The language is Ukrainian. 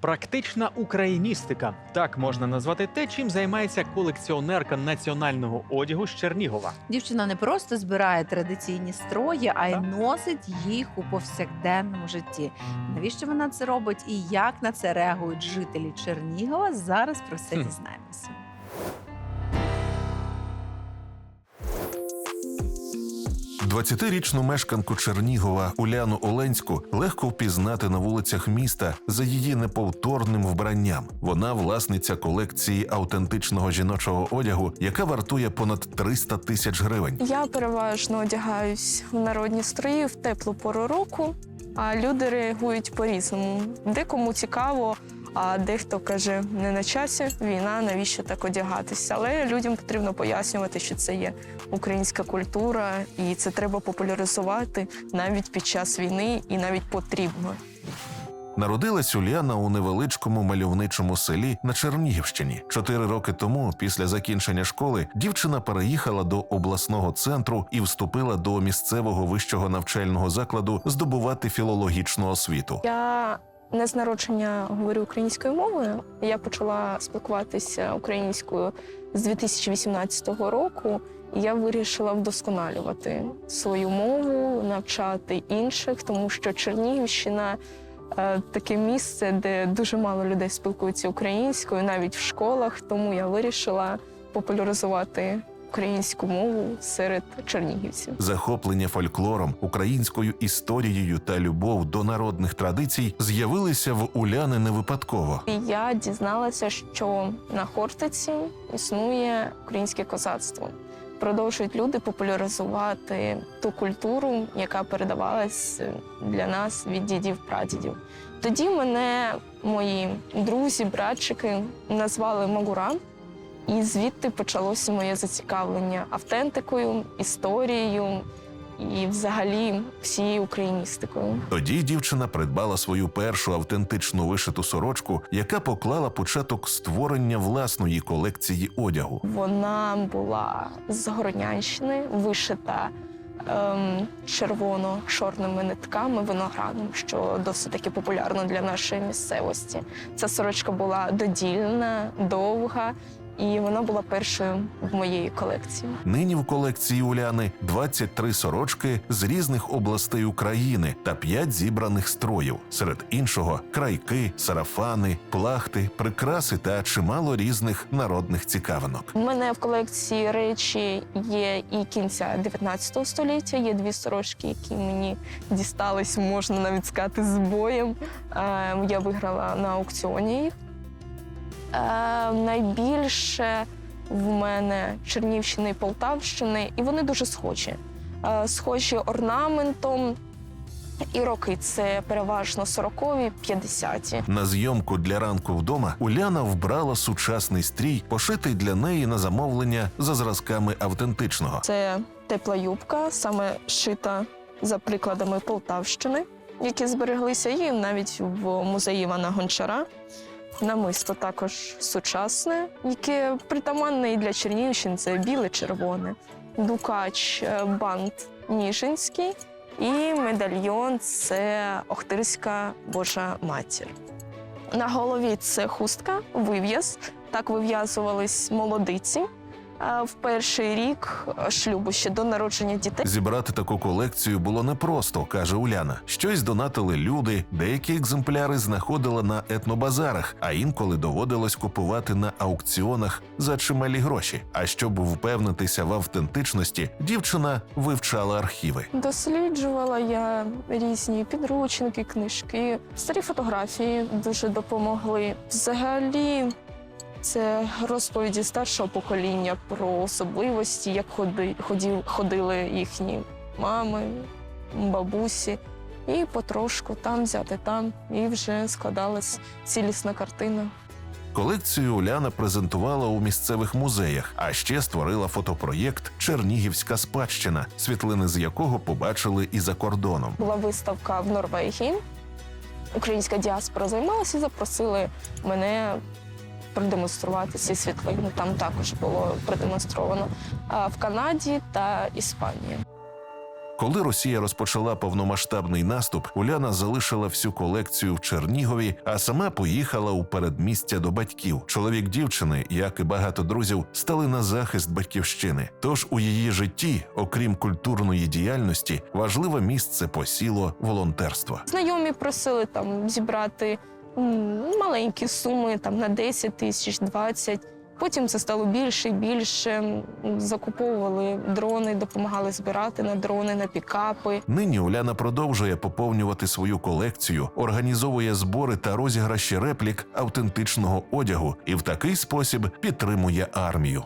Практична україністика так можна назвати те, чим займається колекціонерка національного одягу з Чернігова. Дівчина не просто збирає традиційні строї, а й Так. носить їх у повсякденному житті. Навіщо вона це робить і як на це реагують жителі Чернігова? Зараз про все дізнаємося. – 20-річну мешканку Чернігова Уляну Оленську легко впізнати на вулицях міста за її неповторним вбранням. Вона власниця колекції автентичного жіночого одягу, яка вартує понад 300 тисяч гривень. Я переважно одягаюсь в народні строї в теплу пору року, а люди реагують по-різному. Декому цікаво, а дехто каже, не на часі війна, навіщо так одягатися. Але людям потрібно пояснювати, що це є українська культура, і це треба популяризувати навіть під час війни, і навіть потрібно. Народилась Уляна у невеличкому мальовничому селі на Чернігівщині. Чотири роки тому, після закінчення школи, дівчина переїхала до обласного центру і вступила до місцевого вищого навчального закладу здобувати філологічну освіту. Я не з народження говорю українською мовою. Я почала спілкуватися українською з 2018 року. Я вирішила вдосконалювати свою мову, навчати інших, тому що Чернігівщина е, таке місце, де дуже мало людей спілкуються українською, навіть в школах. Тому я вирішила популяризувати українську мову серед чернігівців. Захоплення фольклором, українською історією та любов до народних традицій з'явилися в Уляни не випадково. Я дізналася, що на Хортиці існує українське козацтво. Продовжують люди популяризувати ту культуру, яка передавалась для нас від дідів прадідів. Тоді мене мої друзі, братчики назвали Магура, і звідти почалося моє зацікавлення автентикою, історією і взагалі всією україністикою. Тоді дівчина придбала свою першу автентичну вишиту сорочку, яка поклала початок створення власної колекції одягу. Вона була з Городнянщини, вишита ем, червоно-чорними нитками виноградом, що досить таки популярно для нашої місцевості. Ця сорочка була додільна, довга, і вона була першою в моєї колекції. Нині в колекції Уляни 23 сорочки з різних областей України та 5 зібраних строїв. Серед іншого крайки, сарафани, плахти, прикраси та чимало різних народних цікавинок. У мене в колекції речі є і кінця 19 століття. Є дві сорочки, які мені дістались, можна навіть сказати, з боєм. Е, Я виграла на аукціоні їх. Е, Найбільше в мене Чернівщини і Полтавщини, і вони дуже схожі. Е, Схожі орнаментом. І роки це переважно 40-ві, 50-ті. На зйомку для ранку вдома Уляна вбрала сучасний стрій, пошитий для неї на замовлення за зразками автентичного. Це тепла юбка, саме шита за прикладами Полтавщини, які збереглися і навіть в музеї Івана Гончара. Намисто також сучасне, яке притаманне і для Чернігівщини це біле-червоне, дукач, е, бант Ніжинський і медальйон це Охтирська Божа матір. На голові це хустка, вив'яз. Так вив'язувались молодиці в перший рік е, шлюбу ще до народження дітей. Зібрати таку колекцію було непросто, каже Уляна. Щось донатили люди, деякі екземпляри знаходила на етнобазарах, а інколи доводилось купувати на аукціонах за чималі гроші. А щоб впевнитися в автентичності, дівчина вивчала архіви. Досліджувала я різні підручники, книжки, старі фотографії дуже допомогли. Взагалі, це розповіді старшого покоління про особливості, як ходи, ходів, ходили їхні мами, бабусі. І потрошку там взяти там, і вже складалась цілісна картина. Колекцію Уляна презентувала у місцевих музеях, а ще створила фотопроєкт Чернігівська спадщина, світлини з якого побачили і за кордоном. Була виставка в Норвегії. Українська діаспора займалася і запросили мене продемонструвати ці світлини. Там також було продемонстровано в Канаді та Іспанії. Коли Росія розпочала повномасштабний наступ, Уляна залишила всю колекцію в Чернігові, а сама поїхала у передмістя до батьків. Чоловік дівчини, як і багато друзів, стали на захист батьківщини. Тож у її житті, окрім культурної діяльності, важливе місце посіло волонтерство. Знайомі просили там зібрати маленькі суми там на 10 тисяч, 20. Потім це стало більше і більше. Закуповували дрони, допомагали збирати на дрони, на пікапи. Нині Уляна продовжує поповнювати свою колекцію, організовує збори та розіграші реплік автентичного одягу і в такий спосіб підтримує армію.